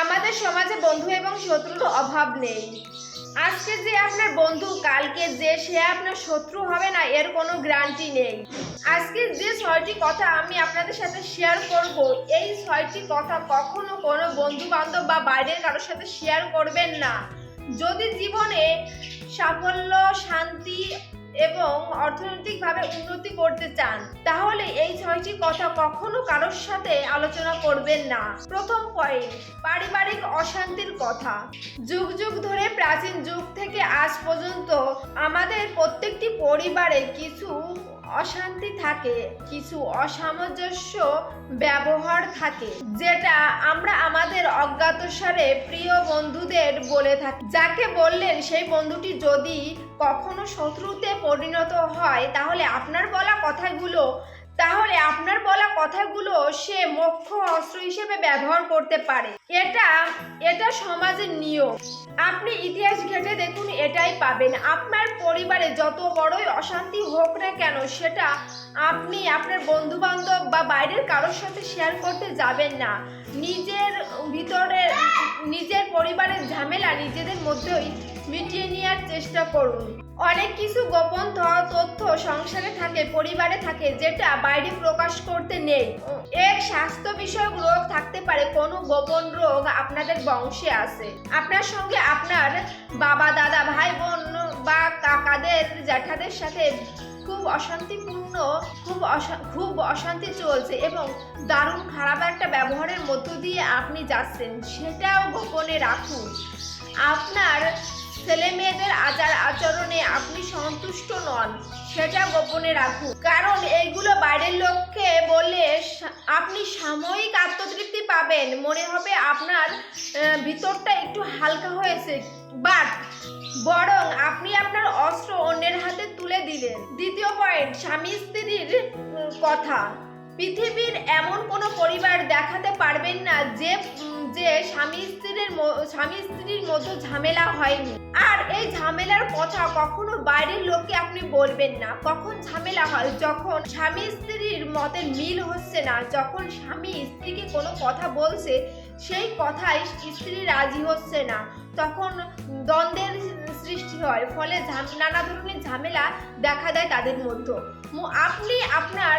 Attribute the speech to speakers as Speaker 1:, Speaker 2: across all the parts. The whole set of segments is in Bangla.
Speaker 1: আমাদের সমাজে বন্ধু এবং শত্রুর অভাব নেই। আজকে যে আপনার বন্ধু, কালকে যে, সে আপনার শত্রু হবে না, এর কোনো গ্যারান্টি নেই। আজকে যে ছয়টি কথা আমি আপনাদের সাথে শেয়ার করব, এই ছয়টি কথা কখনো কোনো বন্ধু বান্ধব বা বাইরের কারোর সাথে শেয়ার করবেন না। যদি জীবনে সাফল্য, শান্তি এবং অর্থনৈতিকভাবে উন্নতি করতে চান, তাহলে এই ছয়টি কথা কখনো কারোর সাথে আলোচনা করবেন না। প্রথম পয়েন্ট পারিবারিক অশান্তির কথা। যুগ যুগ ধরে প্রাচীন যুগ থেকে আজ পর্যন্ত আমাদের প্রত্যেকটি পরিবারে কিছু অশান্তি থাকে, কিছু অসামঞ্জস্য ব্যবহার থাকে, যেটা আমরা আমাদের অজ্ঞাতসারে প্রিয় বন্ধুদের বলে থাকি। যাকে বললেন, সেই বন্ধুটি যদি কখনো শত্রুতে পরিণত হয়, তাহলে আপনার বলা কথাগুলো তাহলে আপনার বলা কথাগুলো সে মুখ্য অস্ত্র হিসেবে ব্যবহার করতে পারে। এটা এটা সমাজের নিয়ম। আপনি ইতিহাস ঘেটে দেখুন, এটাই পাবেন। আপনার পরিবারে যত বড়ই অশান্তি হোক না কেন, সেটা আপনি আপনার বন্ধু বান্ধব বা বাইরের কারোর সাথে শেয়ার করতে যাবেন না। নিজের ভিতরে নিজের পরিবারের ঝামেলা নিজেদের মধ্যেই মিটিয়ে নেওয়ার চেষ্টা করুন। অনেক কিছু গোপন তথ্য সংসারে থাকে, পরিবারে থাকে, যেটা বাইরে প্রকাশ করতে নেই। এক স্বাস্থ্য বিষয়ক রোগ থাকতে পারে, কোনো গোপন রোগ আপনাদের বংশে আছে। আপনার সঙ্গে আপনার বাবা, দাদা, ভাই, বোন বা কাকাদের, জ্যাঠাদের সাথে খুব অশান্তিপূর্ণ, খুব খুব অশান্তি চলছে এবং দারুণ খারাপ একটা ব্যবহারের মধ্য দিয়ে আপনি যাচ্ছেন, সেটাও গোপনে রাখুন। আপনার ছেলে মেয়েদের আচার আচরণে আপনি সন্তুষ্ট নন, সেটা গোপনে রাখুন। কারণ এইগুলো বাইরের লোককে বললে আপনি সাময়িক আত্মতৃপ্তি পাবেন। মনে হবে আপনার ভিতরটা একটু হালকা হয়েছে। বাট, বরং আপনি আপনার অস্ত্র অন্যের হাতে তুলে দিলেন। দ্বিতীয় পয়েন্ট, স্বামী স্ত্রীর কথা। পৃথিবীর এমন কোনো পরিবার দেখাতে পারবেন না যে যে স্বামী স্ত্রীর স্বামী স্ত্রীর মধ্যে ঝামেলা হয়নি। আর এই ঝামেলার কথা কখনো বাইরের লোককে আপনি বলবেন না। কখন ঝামেলা হয়? যখন স্বামী স্ত্রীর মতে মিল হচ্ছে না, যখন স্বামী স্ত্রীকে কোনো কথা বলছে, সেই কথায় স্ত্রী রাজি হচ্ছে না। তখন দ্বন্দ্বের সৃষ্টি হয়, ফলে নানা ধরনের ঝামেলা দেখা দেয় তাদের মধ্যে। আপনি আপনার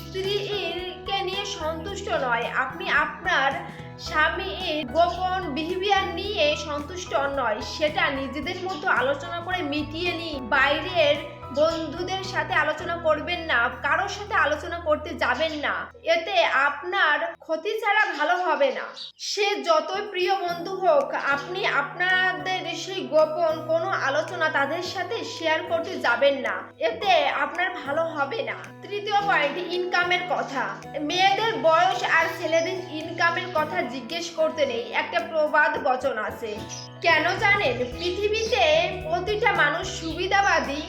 Speaker 1: স্ত্রীকে নিয়ে সন্তুষ্ট নয়। আপনি আপনার স্বামীর গোপন বিহেভিয়ার নিয়ে সন্তুষ্ট নয় সেটা নিজেদের মধ্যে আলোচনা করে মিটিয়ে নিই। বাইরের বন্ধুদের সাথে আলোচনা করবেন না, কারোর সাথে আলোচনা করতে যাবেন না। এতে আপনার ক্ষতি ছাড়া ভালো হবে না। সে যতই প্রিয় বন্ধু হোক, আপনি আপনাদের সেই গোপন কোনো আলোচনা তাদের সাথে শেয়ার করতে যাবেন না। এতে আপনার ভালো হবে না। তৃতীয় পয়েন্ট ইনকামের কথা। মেয়েদের বয়স আর ছেলেদের ইনকামের কথা জিজ্ঞেস করতে নেই। একটা প্রবাদ বচন আছে। কেন জানেন? পৃথিবীতে প্রতিটা মানুষ সুবিধাবাদী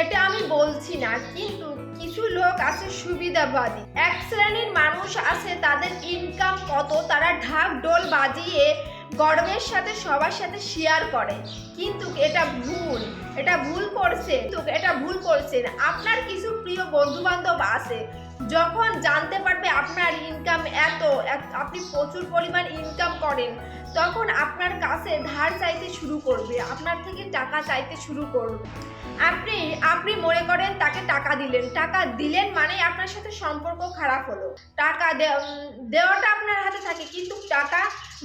Speaker 1: এটা আমি বলছি না, কিন্তু কিছু লোক আছে সুবিধাবাদী। এক শ্রেণির মানুষ আছে, তাদের ইনকাম কত, তারা ঢাক ডোল বাজিয়ে গর্বের সাথে সবার সাথে শেয়ার করে। কিন্তু এটা ভুল এটা ভুল করছে তো এটা ভুল করছেন আপনার কিছু প্রিয় বন্ধু বান্ধব আছে যখন জানতে পারবে আপনার ইনকাম এত আপনি প্রচুর পরিমাণ ইনকাম করেন, তখন আপনার কাছে ধার চাইতে শুরু করবে, আপনার থেকে টাকা চাইতে শুরু করবে। আপনি আপনি মনে করেন তাকে টাকা দিলেন টাকা দিলেন মানে আপনার সাথে সম্পর্ক খারাপ হলো। টাকা দেওয়াটা আপনার হাতে থাকে, কিন্তু টাকা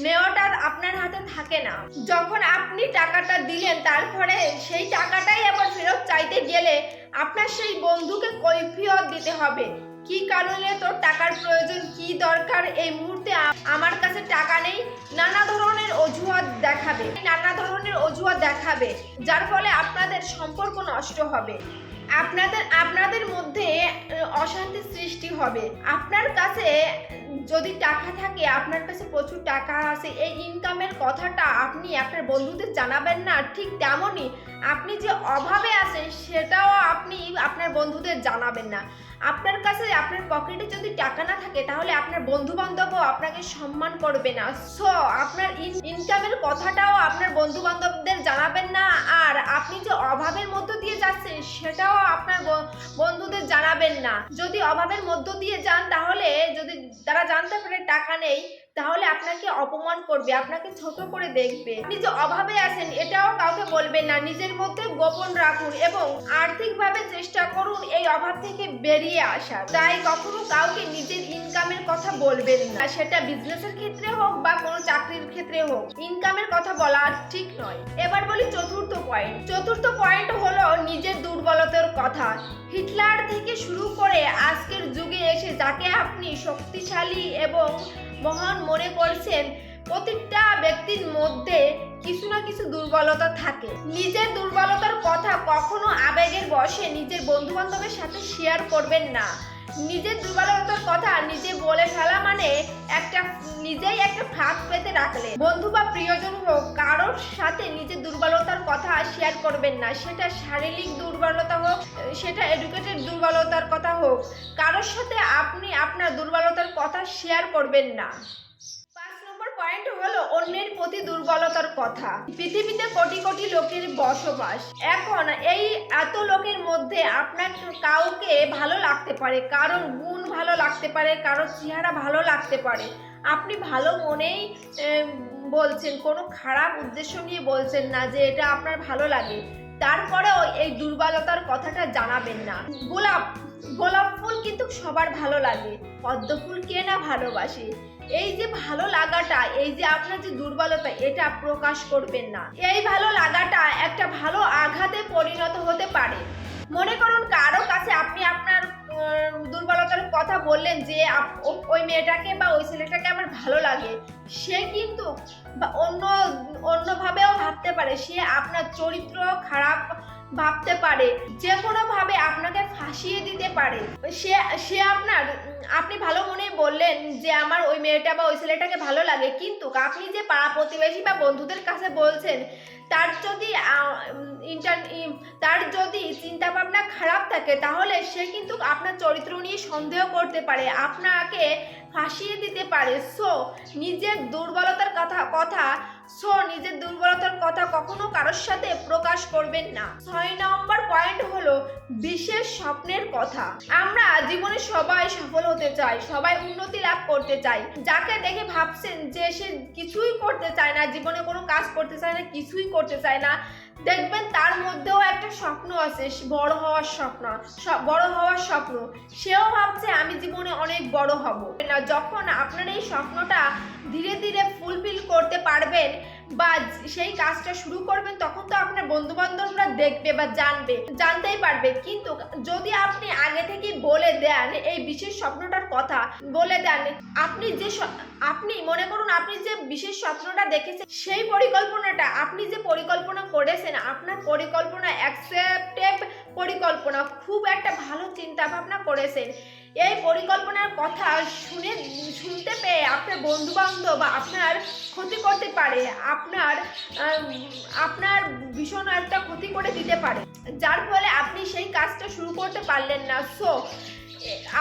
Speaker 1: নেওয়াটা আপনার হাতে থাকে না। যখন আপনি টাকাটা দিলেন, তারপরে সেই টাকাটাই আবার ফেরত চাইতে গেলে আপনার সেই বন্ধুকে কৈফিয়ত দিতে হবে। কি কারণে তোর টাকার প্রয়োজন, কি দরকার? এই মুহূর্তে আমার কাছে টাকা নেই। নানা ধরনের অজুহাত দেখাবে। নানা ধরনের অজুহাত দেখাবে, যার ফলে আপনাদের সম্পর্ক নষ্ট হবে। আপনাদের আপনাদের মধ্যে অশান্তি সৃষ্টি হবে। আপনার কাছে যদি টাকা থাকে, আপনার কাছে প্রচুর টাকা আছে, এই ইনকামের কথাটা আপনি আপনার বন্ধুদের জানাবেন না। ঠিক তেমনই আপনি যে অভাবে আছেন, সেটাও আপনি আপনার বন্ধুদের জানাবেন না। আপনার কাছে, আপনার পকেটে যদি টাকা না থাকে, তাহলে আপনার বন্ধু বান্ধবও আপনাকে সম্মান করবে না। সো আপনার ইনকামের কথাটাও আপনার বন্ধু বান্ধবদের জানাবেন না। আর আপনি যে অভাবের মধ্য দিয়ে যাচ্ছেন, সেটাও আপনার বন্ধুদের জানাবেন না। যদি অভাবের মধ্য দিয়ে যান, তাহলে যদি তারা জানতে পারে টাকা নেই, তাহলে আপনাকে অপমান করবে, আপনাকে ছোট করে দেখবে। আপনি যে অভাবে আছেন, এটাও কাউকে বলবেন না। নিজের মধ্যে গোপন রাখুন এবং আর্থিকভাবে চেষ্টা করুন এই অভাব থেকে বেরিয়ে আসা তাই কখনো কাউকে নিজের ইনকামের কথা বলবেন না। সেটা বিজনেসের ক্ষেত্রে হোক বা কোনো চাকরির ক্ষেত্রে হোক, ইনকামের কথা বলা ঠিক নয়। এবার বলি চতুর্থ পয়েন্ট চতুর্থ পয়েন্ট নিজের দুর্বলতার কথা। হিটলার থেকে শুরু করে আজকের যুগে এসে যাকে আপনি শক্তিশালী এবং মহান মনে করছেন, প্রতিটা ব্যক্তির মধ্যে কিছু না কিছু দুর্বলতা থাকে। নিজের দুর্বলতার কথা কখনো আবেগের বসে নিজের বন্ধু বান্ধবের সাথে শেয়ার করবেন না। নিজের দুর্বলতার কথা নিজে বলে ফেলা মানে একটা, নিজেই একটা ফাঁক পেতে রাখলে। বন্ধু বা প্রিয়জন হোক, কারোর সাথে নিজের দুর্বলতার কথা শেয়ার করবেন না। সেটা শারীরিক দুর্বলতা হোক, সেটা এডুকেটেড দুর্বলতার কথা হোক, কারোর সাথে আপনি আপনার দুর্বলতার কথা শেয়ার করবেন না। পয়েন্ট হলো অন্যের প্রতি দুর্বলতার কথা। পৃথিবীতে কোটি কোটি লোকের বসবাস। এখন এই এত লোকের মধ্যে আপনার কাউকে ভালো লাগতে পারে, কারোর গুণ ভালো লাগতে পারে, কারোর চেহারা ভালো লাগতে পারে। আপনি ভালো মনেই বলছেন, কোনো খারাপ উদ্দেশ্য নিয়ে বলছেন না যে এটা আপনার ভালো লাগে। তারপরেও এই দুর্বলতার কথাটা জানাবেন না। গোলাপ গোলাপ ফুল কিন্তু সবার ভালো লাগে। পদ্ম ফুল কে না ভালোবাসে? এই যে ভালো লাগাটা, এই যে আপনার যে দুর্বলতা, এটা প্রকাশ করবেন না। এই ভালো লাগাটা একটা ভালো আঘাতে পরিণত হতে পারে। মনে করুন, কারও কাছে আপনি আপনার দুর্বলতার কথা বললেন যে ওই মেয়েটাকে বা ওই ছেলেটাকে আমার ভালো লাগে। সে কিন্তু অন্য, অন্যভাবেও ভাবতে পারে। সে আপনার চরিত্র খারাপ ভাবতে পারে, যে কোনো ভাবে আপনাকে ফাঁসিয়ে দিতে পারে। সে সে আপনার, আপনি ভালো মনেই বললেন যে আমার ওই মেয়েটা বা ওই ছেলেটাকে ভালো লাগে, কিন্তু আপনি যে পাড়া প্রতিবেশী বা বন্ধুদের কাছে বলছেন, তার যদি ইন্টার তার যদি চিন্তা ভাবনা খারাপ থাকে, তাহলে সে কিন্তু আপনার চরিত্র নিয়ে সন্দেহ করতে পারে, আপনাকে ফাঁসিয়ে দিতে পারে। সো, নিজের দুর্বলতার কথা কথা, সো, নিজের দুর্বলতার কথা কখনো কারোর সাথে প্রকাশ করবেন না। ছয় নম্বর পয়েন্ট হলো বিশেষ স্বপ্নের কথা। আমরা জীবনে সবাই সফল হতে চাই, সবাই উন্নতি লাভ করতে চাই। যাকে দেখে ভাবছেন যে সে কিছুই করতে চায় না, জীবনে কোনো কাজ করতে চায় না, কিছুই করতে চায় না, দেখবেন তার মধ্যেও একটা স্বপ্ন আছে বড় হওয়ার স্বপ্ন বড় হওয়ার স্বপ্ন। সেও ভাবছে, আমি জীবনে অনেক বড় হব। না, যখন আপনার এই স্বপ্নটা ধীরে ধীরে ফুলফিল করতে পারবেন বা সেই কাজটা শুরু করবেন, তখন তো আপনার বন্ধু বান্ধবরা দেখবে বা জানবে, জানতেই পারবে। কিন্তু যদি আপনি আগে থেকে বলে দেন, এই বিশেষ স্বপ্নটার কথা বলে দেন, আপনি যে আপনি মনে করুন আপনি যে বিশেষ স্বপ্নটা দেখেছেন, সেই পরিকল্পনাটা, আপনি যে পরিকল্পনা করেছেন, আপনার পরিকল্পনা অ্যাকসেপ্টেড পরিকল্পনা, খুব একটা ভালো চিন্তা ভাবনা করেছেন। এই পরিকল্পনার কথা শুনে, শুনতে পেয়ে আপনার বন্ধু বান্ধব বা আপনার ক্ষতি করতে পারে, আপনার আপনার ভীষণ একটা ক্ষতি করে দিতে পারে। যার ফলে আপনি সেই কাজটা শুরু করতে পারলেন না। সো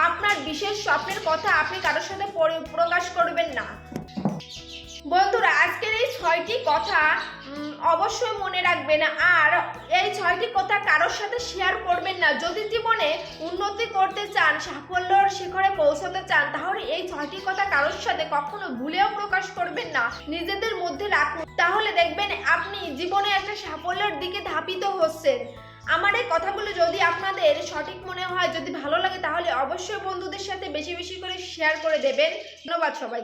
Speaker 1: আপনার বিশেষ স্বপ্নের কথা আপনি কারোর সাথে প্রকাশ করবেন না। বন্ধুরা, আজকের এই ছয়টি কথা অবশ্যই মনে রাখবেন। আর এই ছয়টি কথা কারোর সাথে শেয়ার করবেন না। যদি জীবনে উন্নতি করতে চান, সাফল্যর শিখরে পৌঁছাতে চান, তাহলে এই ছয়টি কথা কারোর সাথে কখনো ভুলেও প্রকাশ করবেন না। নিজেদের মধ্যে রাখুন। তাহলে দেখবেন আপনি জীবনে একটা সাফল্যের দিকে ধাপিত হচ্ছেন। আমার এই কথাগুলো যদি আপনাদের সঠিক মনে হয়, যদি ভালো লাগে, তাহলে অবশ্যই বন্ধুদের সাথে বেশি বেশি করে শেয়ার করে দেবেন। ধন্যবাদ সবাই